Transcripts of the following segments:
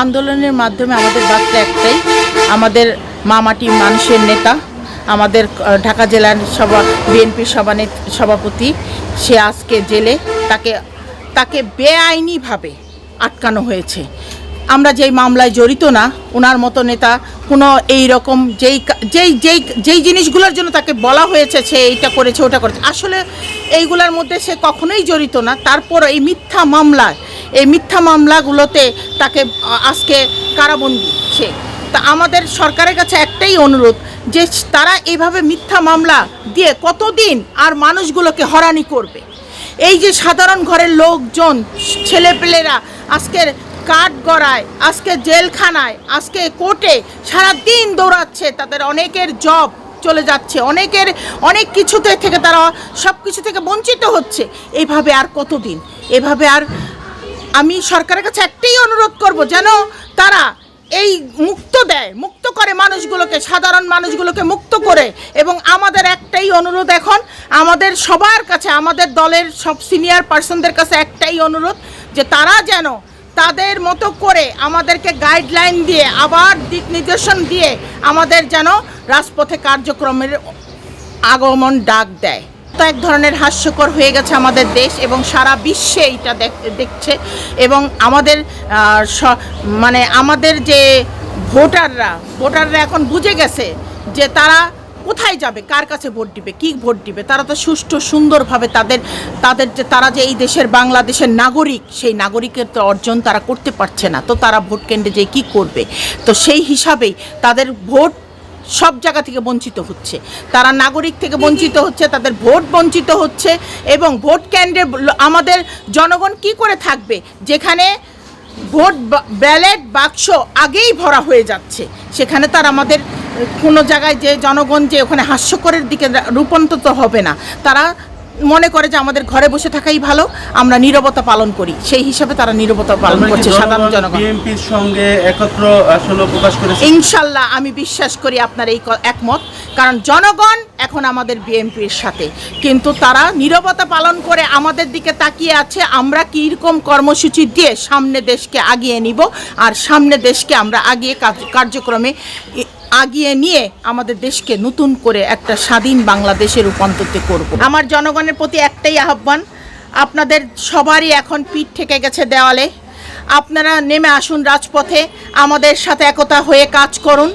আন্দোলনের মাধ্যমে আমাদের বার্তা একটাই, আমাদের মামাটি মানুষের নেতা, আমাদের ঢাকা জেলার সভা, বিএনপির সভানে, সভাপতি, সে আজকে জেলে, তাকে তাকে বেআইনিভাবে আটকানো হয়েছে। আমরা যেই মামলায় জড়িত না ওনার মতো নেতা কোনো এই রকম যেই যেই যেই যেই জিনিসগুলোর জন্য তাকে বলা হয়েছে, সে এইটা করেছে, ওটা করেছে, আসলে এইগুলোর মধ্যে সে কখনোই জড়িত না। তারপর এই মিথ্যা মামলায় এই মিথ্যা মামলাগুলোতে তাকে আজকে কারাবন্দি সে তা আমাদের সরকারের কাছে একটাই অনুরোধ যে তারা এইভাবে মিথ্যা মামলা দিয়ে কতদিন আর মানুষগুলোকে হরানি করবে। এই যে সাধারণ ঘরের লোকজন, ছেলেপেলেরা আজকের কাঠ গড়ায়, আজকে জেলখানায়, আজকে কোর্টে সারা দিন দৌড়াচ্ছে, তাদের অনেকের জব চলে যাচ্ছে, অনেকের অনেক কিছুতে থেকে তারা সব কিছু থেকে বঞ্চিত হচ্ছে। এইভাবে আর কতদিন? এভাবে আর আমি সরকারের কাছে একটাই অনুরোধ করব যেন তারা এই মুক্ত দেয়, মুক্ত করে মানুষগুলোকে, সাধারণ মানুষগুলোকে মুক্ত করে। এবং আমাদের একটাই অনুরোধ এখন, আমাদের সবার কাছে, আমাদের দলের সব সিনিয়র পার্সনদের কাছে একটাই অনুরোধ যে তারা যেন তাদের মতো করে আমাদেরকে গাইডলাইন দিয়ে, আবার দিক নির্দেশন দিয়ে আমাদের যেন রাজপথে কার্যক্রমের আগমন ডাক দেয়। তো এক ধরনের হাস্যকর হয়ে গেছে আমাদের দেশ এবং সারা বিশ্বে এটা দেখ- দেখছে এবং আমাদের মানে আমাদের যে ভোটাররা ভোটাররা এখন বুঝে গেছে যে তারা কোথায় যাবে, কার কাছে ভোট দিবে, কি ভোট দিবে, তারা তো সুষ্ঠু সুন্দরভাবে তাদের তাদের যে, তারা যে এই দেশের বাংলাদেশের নাগরিক, সেই নাগরিকের তো অর্জন তারা করতে পারছে না। তো তারা ভোট কেন্দ্রে যে কি করবে? তো সেই হিসাবেই তাদের ভোট সব জায়গা থেকে বঞ্চিত হচ্ছে। তারা নাগরিক থেকে বঞ্চিত হচ্ছে, তাদের ভোট বঞ্চিত হচ্ছে এবং ভোট কেন্দ্রে আমাদের জনগণ কি করে থাকবে? যেখানে ভোট ব্যালেট বাক্স আগেই ভরা হয়ে যাচ্ছে। সেখানে তার আমাদের, কোনো জায়গায় যে জনগণ যে ওখানে হাস্যকরের দিকে রূপান্তরিত হবে না। তারা মনে করে যে আমাদের ঘরে বসে থাকাই ভালো আমরা নিরবতা পালন করি। সেই হিসাবে তারা নিরবতা পালন করছে সাধারণ জনগণ। বিএনপির সঙ্গে একত্র আসলে প্রকাশ করেছে? ইনশাল্লাহ আমি বিশ্বাস করি আপনার এই একমত। কারণ জনগণ এখন আমাদের বিএনপির সাথে। কিন্তু তারা নীরবতা পালন করে আমাদের দিকে তাকিয়ে আছে, আমরা কীরকম কর্মসূচি দিয়ে সামনে দেশকে আগিয়ে নিব আর সামনে দেশকে আমরা আগিয়ে কার্যক্রমে আগিয়ে নিয়ে আমাদের দেশকে নতুন করে একটা স্বাধীন বাংলাদেশে রূপান্তরিত করব। আমার জনগণের প্রতি একটাই আহ্বান, আপনাদের সবারই এখন পিঠ থেকে গেছে দেওয়ালে। আপনারা নেমে আসুন রাজপথে, আমাদের সাথে একতা হয়ে কাজ করুন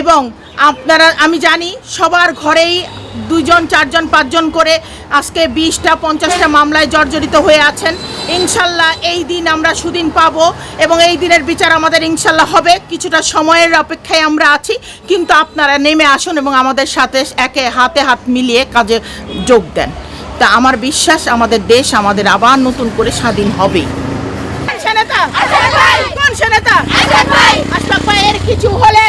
এবং আপনারা আমি জানি সবার ঘরেই দুজন চারজন পাঁচজন করে আজকে বিশটা পঞ্চাশটা মামলায় জর্জরিত হয়ে আছেন। ইনশাল্লাহ এই দিন আমরা সুদিন পাব এবং এই দিনের বিচার আমাদের ইনশাল্লাহ হবে। কিছুটা সময়ের অপেক্ষায় আমরা আছি কিন্তু আপনারা নেমে আসুন এবং আমাদের সাথে একে হাতে হাত মিলিয়ে কাজে যোগ দেন। তা আমার বিশ্বাস আমাদের দেশ আমাদের আবার নতুন করে স্বাধীন হবেই। সেনেতা! কোন সেনেতা? ভাইয়ের কিছু হলে